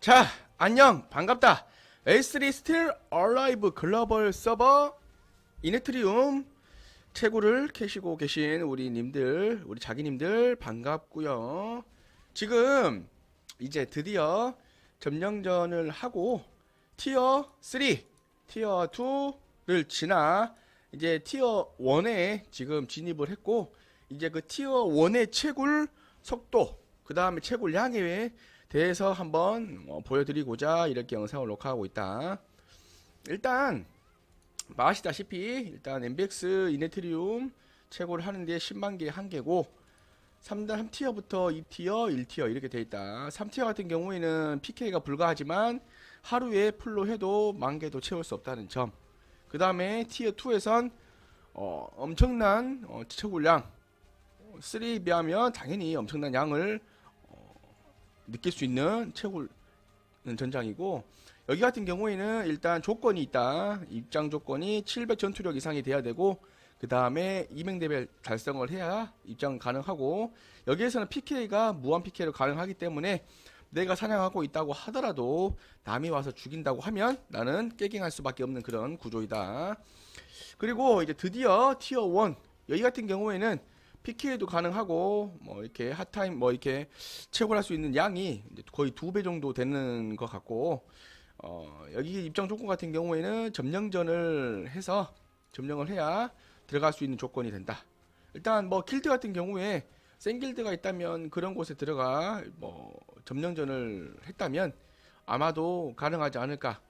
자, 안녕, 반갑다. A3 스틸 얼라이브 글로벌 서버 이네트리움 채굴을 캐시고 계신 우리 님들, 우리 자기님들 반갑고요. 지금 이제 드디어 점령전을 하고 티어 3, 티어 2를 지나 이제 티어 1에 지금 진입을 했고 이제 그 티어 1의 채굴 속도, 그 다음에 채굴 양에 대해서 한번 어, 보여드리고자 이렇게 영상을 녹화하고 있다. 일단 아시다시피 일단 MBX 이네트리움 채굴을 하는데 10만 개 한 개고 3단 3티어부터 2티어, 1티어 이렇게 돼 있다. 3티어 같은 경우에는 PK가 불가하지만 하루에 풀로 해도 만 개도 채울 수 없다는 점. 그 다음에 티어 2에선 어, 엄청난 어, 채굴량 3에 비하면 당연히 엄청난 양을 어, 느낄 수 있는 채굴 전장이고 여기 같은 경우에는 일단 조건이 있다. 입장 조건이 700 전투력 이상이 돼야 되고 그 다음에 200레벨 달성을 해야 입장 가능하고 여기에서는 PK가 무한 PK로 가능하기 때문에 내가 사냥하고 있다고 하더라도 남이 와서 죽인다고 하면 나는 깨갱할 수밖에 없는 그런 구조이다. 그리고 이제 드디어 티어 1 여기 같은 경우에는 PK도 가능하고 뭐 이렇게 핫타임 뭐 이렇게 채굴할 수 있는 양이 거의 두 배 정도 되는 것 같고 어 여기 입장 조건 같은 경우에는 점령전을 해서 점령을 해야 들어갈 수 있는 조건이 된다. 일단 뭐 길드 같은 경우에 센 길드가 있다면 그런 곳에 들어가 뭐 점령전을 했다면 아마도 가능하지 않을까.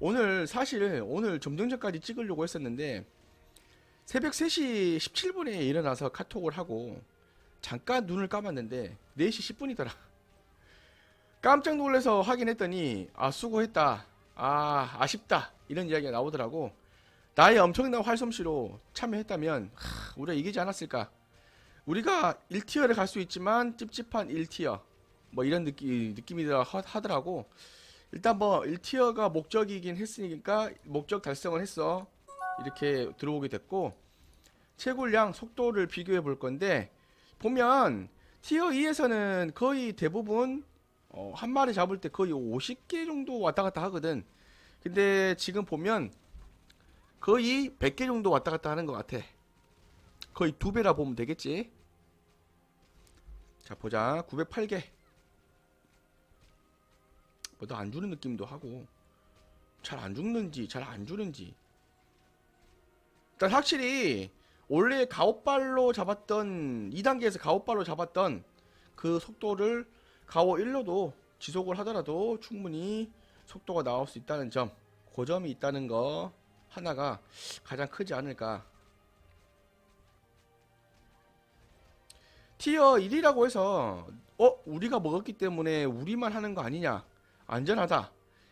오늘 사실 오늘 점령전까지 찍으려고 했었는데 새벽 3시 17분에 일어나서 카톡을 하고 잠깐 눈을 감았는데 4시 10분이더라. 깜짝 놀라서 확인했더니 아 수고했다. 아 아쉽다. 이런 이야기가 나오더라고. 나의 엄청난 활솜씨로 참여했다면 하, 우리가 이기지 않았을까? 우리가 1티어를 갈 수 있지만 찝찝한 1티어 뭐 이런 느낌 느낌이더라 하- 하더라고. 일단 뭐 1티어가 목적이긴 했으니까 목적 달성을 했어. 이렇게 들어오게 됐고 채굴량 속도를 비교해 볼 건데 보면 티어 2에서는 거의 대부분 어, 한 마리 잡을 때 거의 50개 정도 왔다 갔다 하거든. 근데 지금 보면 거의 100개 정도 왔다 갔다 하는 것 같아. 거의 두 배라 보면 되겠지. 자 보자 908개. 뭐더 안 주는 느낌도 하고 잘 안 죽는지 잘 안 주는지 일단 확실히 원래 가오빨로 잡았던 2단계에서 가오빨로 잡았던 그 속도를 가오 1로도 지속을 하더라도 충분히 속도가 나올 수 있다는 점, 그 점이 있다는 거 하나가 가장 크지 않을까. 티어 1이라고 해서 어 우리가 먹었기 때문에 우리만 하는 거 아니냐 안전하다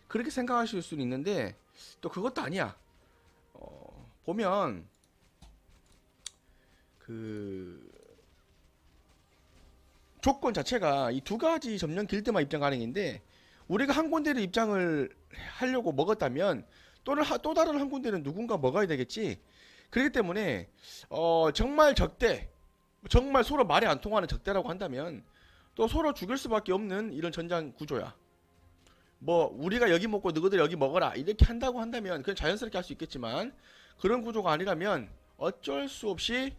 그렇게 생각하실 수는 있는데 또 그것도 아니야. 어, 보면 그 조건 자체가 이 두 가지 점령 길드만 입장 가능인데 우리가 한 군데를 입장을 하려고 먹었다면 하- 또 다른 한 군데는 누군가 먹어야 되겠지. 그렇기 때문에 어 정말 적대 정말 서로 말이 안 통하는 적대라고 한다면 또 서로 죽일 수밖에 없는 이런 전장 구조야. 뭐 우리가 여기 먹고 너희들 여기 먹어라 이렇게 한다고 한다면 그냥 자연스럽게 할 수 있겠지만 그런 구조가 아니라면 어쩔 수 없이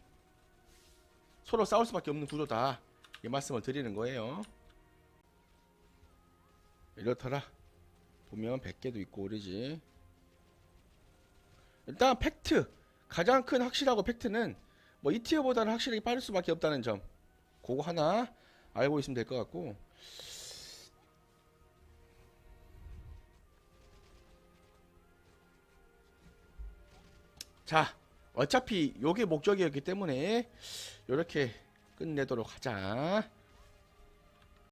서로 싸울 수밖에 없는 구조다. 이 말씀을 드리는 거예요. 이렇더라. 보면 100개도 있고 그러지. 일단 팩트. 가장 큰 확실하고 팩트는 뭐 이 티어보다는 확실하게 빠를 수밖에 없다는 점. 그거 하나 알고 있으면 될 것 같고 자, 어차피 요게 목적이었기 때문에 요렇게 끝내도록 하자.